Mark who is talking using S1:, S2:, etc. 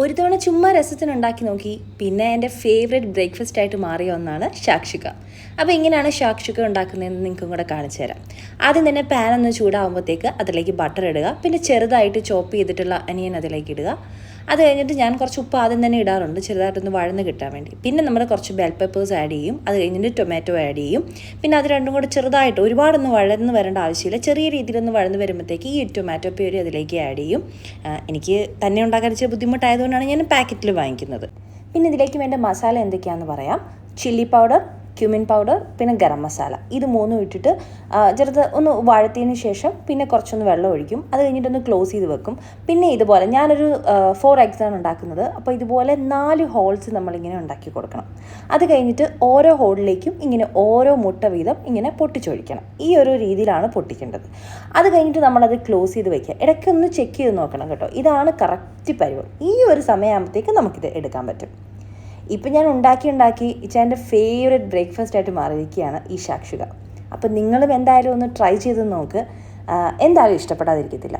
S1: ഒരു തവണ ചുമ്മാ രസത്തിന് ഉണ്ടാക്കി നോക്കി പിന്നെ എന്റെ ഫേവറേറ്റ് ബ്രേക്ക്ഫാസ്റ്റ് ആയിട്ട് മാറിയ ഒന്നാണ് ഷാക്ഷിക അപ്പോൾ ഇങ്ങനെയാണ് ഷാക്ഷിക ഉണ്ടാക്കുന്നതെന്ന് നിങ്ങൾക്കും കൂടെ കാണിച്ചു തരാം. ആദ്യം തന്നെ പാൻ ഒന്ന് ചൂടാകുമ്പോഴത്തേക്ക് അതിലേക്ക് ബട്ടർ ഇടുക പിന്നെ ചെറുതായിട്ട് ചോപ്പ് ചെയ്തിട്ടുള്ള അനിയൻ അതിലേക്ക് ഇടുക. അത് കഴിഞ്ഞിട്ട് ഞാൻ കുറച്ച് ഉപ്പ് ആദ്യം തന്നെ ഇടാറുണ്ട് ചെറുതായിട്ടൊന്ന് വഴന്ന് കിട്ടാൻ വേണ്ടി. പിന്നെ നമ്മൾ കുറച്ച് ബെൽ പെപ്പേഴ്സ് ആഡ് ചെയ്യും അത് കഴിഞ്ഞിട്ട് ടൊമാറ്റോ ആഡ് ചെയ്യും. പിന്നെ അത് രണ്ടും കൂടെ ചെറുതായിട്ട് ഒരുപാടൊന്ന് വഴന്ന് വരേണ്ട ആവശ്യമില്ല. ചെറിയ രീതിയിലൊന്ന് വഴന്ന് വരുമ്പോഴത്തേക്ക് ഈ ടൊമാറ്റോ പ്യൂരി അതിലേക്ക് ആഡ് ചെയ്യും. എനിക്ക് തന്നെ ഉണ്ടാക്കാൻ ഇച്ചിരി ബുദ്ധിമുട്ടായതുകൊണ്ടാണ് ഞാൻ പാക്കറ്റിൽ വാങ്ങിക്കുന്നത്. പിന്നെ ഇതിലേക്ക് വേണ്ട മസാല എന്തൊക്കെയാണെന്ന് പറയാം. ചില്ലി പൗഡർ ക്യുമിൻ പൗഡർ പിന്നെ ഗരം മസാല. ഇത് മൂന്നും ഇട്ടിട്ട് ചെറുത് ഒന്ന് വഴത്തിയതിന് ശേഷം പിന്നെ കുറച്ചൊന്ന് വെള്ളം ഒഴിക്കും. അത് കഴിഞ്ഞിട്ടൊന്ന് ക്ലോസ് ചെയ്ത് വെക്കും. പിന്നെ ഇതുപോലെ ഞാനൊരു ഫോർ എഗ്സ് ആണ് ഉണ്ടാക്കുന്നത്. അപ്പോൾ ഇതുപോലെ നാല് ഹോൾസ് നമ്മളിങ്ങനെ ഉണ്ടാക്കി കൊടുക്കണം. അത് കഴിഞ്ഞിട്ട് ഓരോ ഹോളിലേക്കും ഇങ്ങനെ ഓരോ മുട്ട വീതം ഇങ്ങനെ പൊട്ടിച്ചൊഴിക്കണം. ഈ ഒരു രീതിയിലാണ് പൊട്ടിക്കേണ്ടത്. അത് കഴിഞ്ഞിട്ട് നമ്മളത് ക്ലോസ് ചെയ്ത് വെക്കുക. ഇടയ്ക്കൊന്ന് ചെക്ക് ചെയ്ത് നോക്കണം കേട്ടോ. ഇതാണ് കറക്റ്റ് പരിവം. ഈ ഒരു സമയമാകുമ്പോഴത്തേക്ക് നമുക്കിത് എടുക്കാൻ പറ്റും. ഇപ്പം ഞാൻ ഉണ്ടാക്കി ഉണ്ടാക്കി ഇച്ചാന്റെ ഫേവറേറ്റ് ബ്രേക്ക്ഫാസ്റ്റ് ആയിട്ട് മാറിയിരിക്കുകയാണ് ഈ ശാക്ഷുക. അപ്പം നിങ്ങളും എന്തായാലും ഒന്ന് ട്രൈ ചെയ്ത് നോക്ക്. എന്തായാലും ഇഷ്ടപ്പെടാതിരിക്കത്തില്ല.